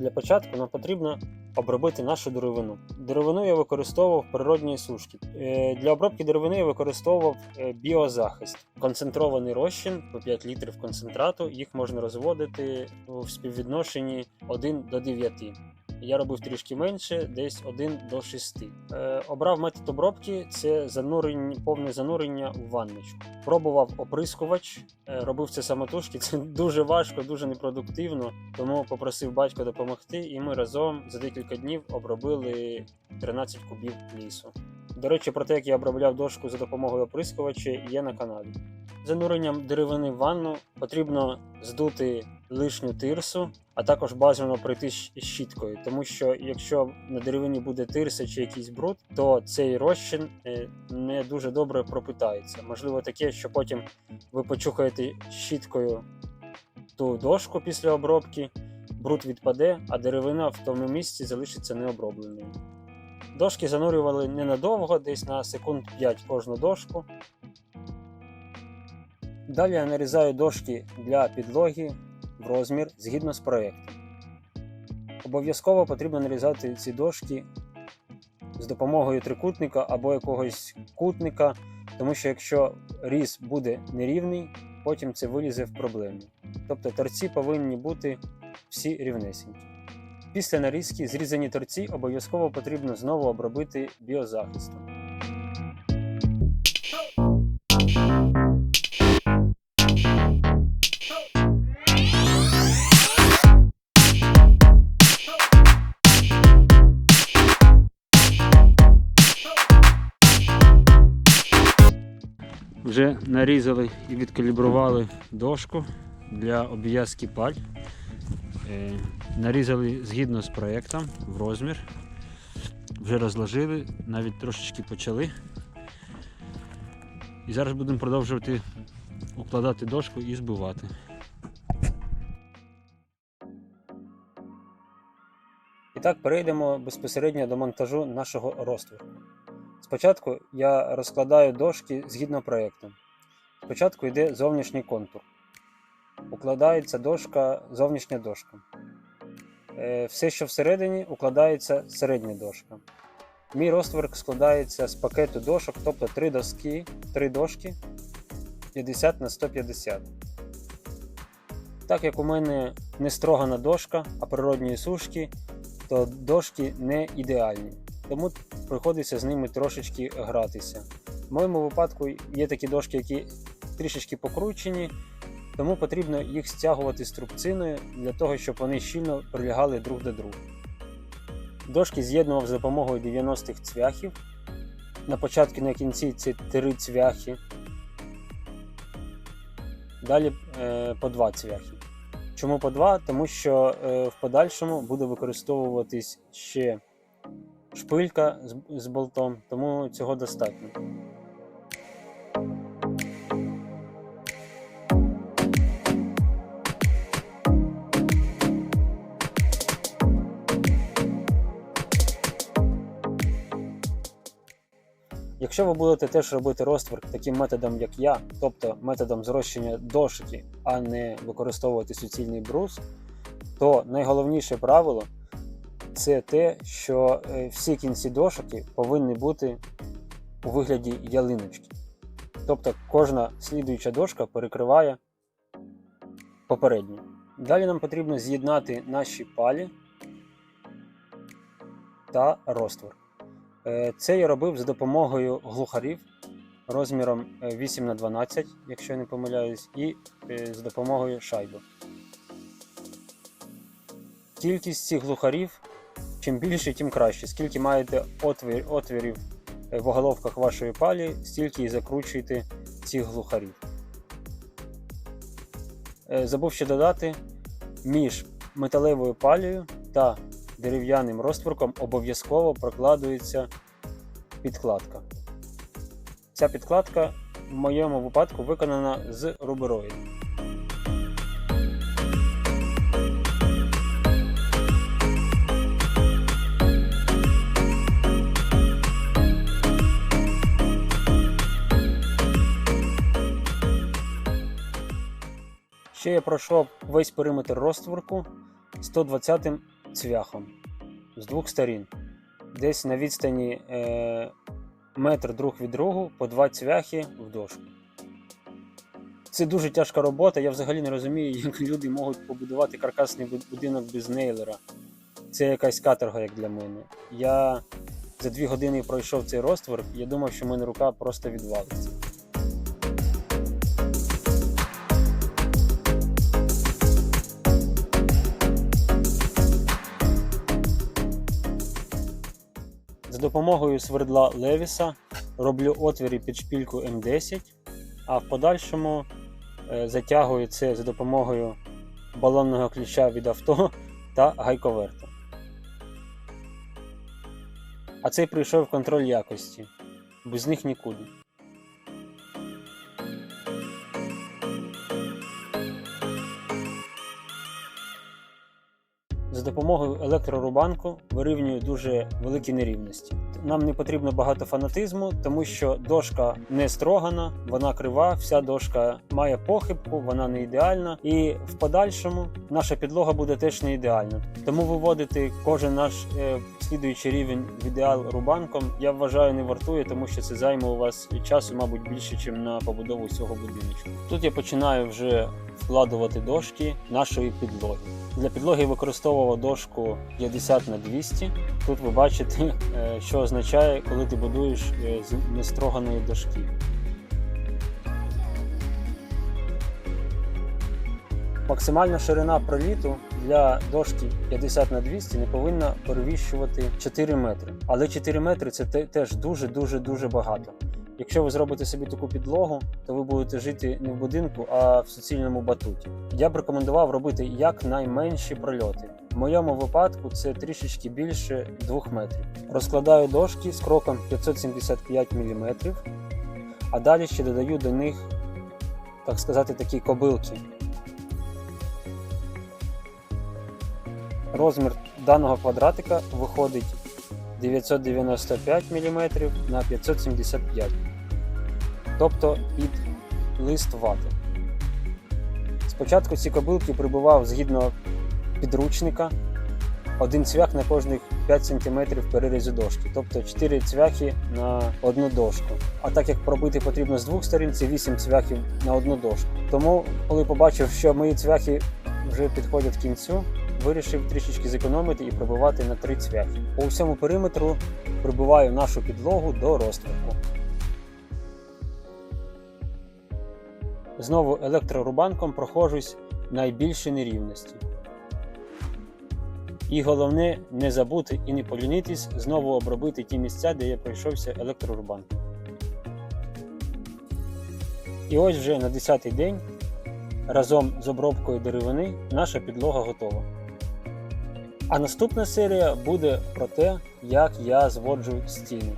Для початку нам потрібно обробити нашу деревину. Деревину я використовував природні сушки. Е, Для обробки деревини я використовував е, біозахист. Концентрований розчин по 5 літрів концентрату. Їх можна розводити в співвідношенні 1 до 9. Я робив трішки менше, десь 1 до 6. Е, обрав метод обробки це занурення, повне занурення в ванночку. Пробував оприскувач, е, робив це самотужки. Це дуже важко, дуже непродуктивно. Тому попросив батька допомогти, і ми разом за декілька днів обробили 13 кубів лісу. До речі, про те, як я обробляв дошку за допомогою оприскувача, є на каналі. Зануренням деревини в ванну потрібно здути лишню тирсу, а також бажано пройти щіткою, тому що якщо на деревині буде тирса чи якийсь бруд, то цей розчин е, не дуже добре пропитається. Можливо, таке, що потім ви почухаєте щіткою ту дошку після обробки, бруд відпаде, а деревина в тому місці залишиться необробленою. Дошки занурювали ненадовго, десь на секунд 5 кожну дошку. Далі я нарізаю дошки для підлоги в розмір згідно з проєктом. Обов'язково потрібно нарізати ці дошки з допомогою трикутника або якогось кутника, тому що якщо різ буде нерівний, потім це вилізе в проблему. Тобто торці повинні бути всі рівнесенькі. Після нарізки зрізані торці обов'язково потрібно знову обробити біозахистом. Вже нарізали і відкалібрували дошку для обв'язки паль. Е, нарізали згідно з проєктом в розмір. Вже розложили, навіть трошечки почали. І зараз будемо продовжувати укладати дошку і збивати. І так перейдемо безпосередньо до монтажу нашого розтвору. Спочатку я розкладаю дошки згідно проєкту. Спочатку йде зовнішній контур. Укладається дошка, зовнішня дошка. Е, Все, що всередині, укладається середня дошка. Мій розтвор складається з пакету дошок, тобто 3 доски, 3 дошки 50 на 150. Так як у мене не строгана дошка, а природні сушки, то дошки не ідеальні. Тому приходиться з ними трошечки гратися. В моєму випадку є такі дошки, які трішечки покручені, тому потрібно їх стягувати струбциною для того, щоб вони щільно прилягали друг до друга. Дошки з'єднував за допомогою 90-х цвяхів. На початку і на кінці це три цвяхи. Далі е, по два цвяхи. Чому по два? Тому що е, в подальшому буде використовуватись ще шпилька з, болтом, тому цього достатньо. Якщо ви будете теж робити розтвор таким методом, як я, тобто методом зрощення дошки, а не використовувати суцільний брус, то найголовніше правило це те, що е, всі кінці дошки повинні бути у вигляді ялиночки. Тобто кожна слідуюча дошка перекриває попередню. Далі нам потрібно з'єднати наші палі та розтвор. Е, Це я робив за допомогою глухарів розміром 8х12, якщо я не помиляюсь, і е, за допомогою шайби. Кількість цих глухарів чим більше, тим краще. Скільки маєте отвір, отвірів е, в оголовках вашої палі, стільки і закручуйте цих глухарів. Е, Забув ще додати, між металевою палею та дерев'яним розтворком обов'язково прокладується підкладка. Ця підкладка в моєму випадку виконана з рубероїду. Ще я пройшов весь периметр розтворку 120 цвяхом з двох сторін. Десь на відстані е, метр друг від другу по два цвяхи в дошку. Це дуже тяжка робота. Я взагалі не розумію, як люди можуть побудувати каркасний будинок без нейлера. Це якась каторга, як для мене. Я за дві години пройшов цей розтвор, я думав, що в мене рука просто відвалиться. Допомогою свердла Левіса роблю отвірі під шпільку М10, а в подальшому е, затягую це за допомогою балонного ключа від авто та гайковерта. А цей прийшов контроль якості. Без них нікуди. Допомогою електрорубанку вирівнюю дуже великі нерівності. Нам не потрібно багато фанатизму, тому що дошка не строгана, вона крива, вся дошка має похибку, вона не ідеальна. І в подальшому наша підлога буде теж не ідеальна. Тому виводити кожен наш слідуючий рівень в ідеал рубанком, я вважаю, не вартує, тому що це займе у вас часу, мабуть, більше, ніж на побудову цього будиночку. Тут я починаю вже вкладувати дошки нашої підлоги. Для підлоги використовував дошку 50 на 200. Тут ви бачите, е, що означає, коли ти будуєш е, з нестроганої дошки. Максимальна ширина проліту для дошки 50 на 200 не повинна перевищувати 4 метри. Але 4 метри це теж дуже дуже дуже багато. Якщо ви зробите собі таку підлогу, то ви будете жити не в будинку, а в суцільному батуті. Я б рекомендував робити якнайменші прольоти. В моєму випадку це трішечки більше 2 метрів. Розкладаю дошки з кроком 575 мм, а далі ще додаю до них, так сказати, такі кобилки. Розмір даного квадратика виходить 995 мм на 575 тобто під лист вати. Спочатку ці кобилки прибував згідно підручника один цвях на кожних 5 см перерізу дошки, тобто 4 цвяхи на одну дошку. А так як пробити потрібно з двох сторін, це 8 цвяхів на одну дошку. Тому, коли побачив, що мої цвяхи вже підходять к кінцю, вирішив трішечки зекономити і прибувати на 3 цвяхи. По всьому периметру прибиваю нашу підлогу до розтворку. Знову електрорубанком проходжусь найбільші нерівності. І головне не забути і не полінитись знову обробити ті місця, де я пройшовся електрорубанком. І ось вже на 10-й день разом з обробкою деревини наша підлога готова. А наступна серія буде про те, як я зводжу стіни.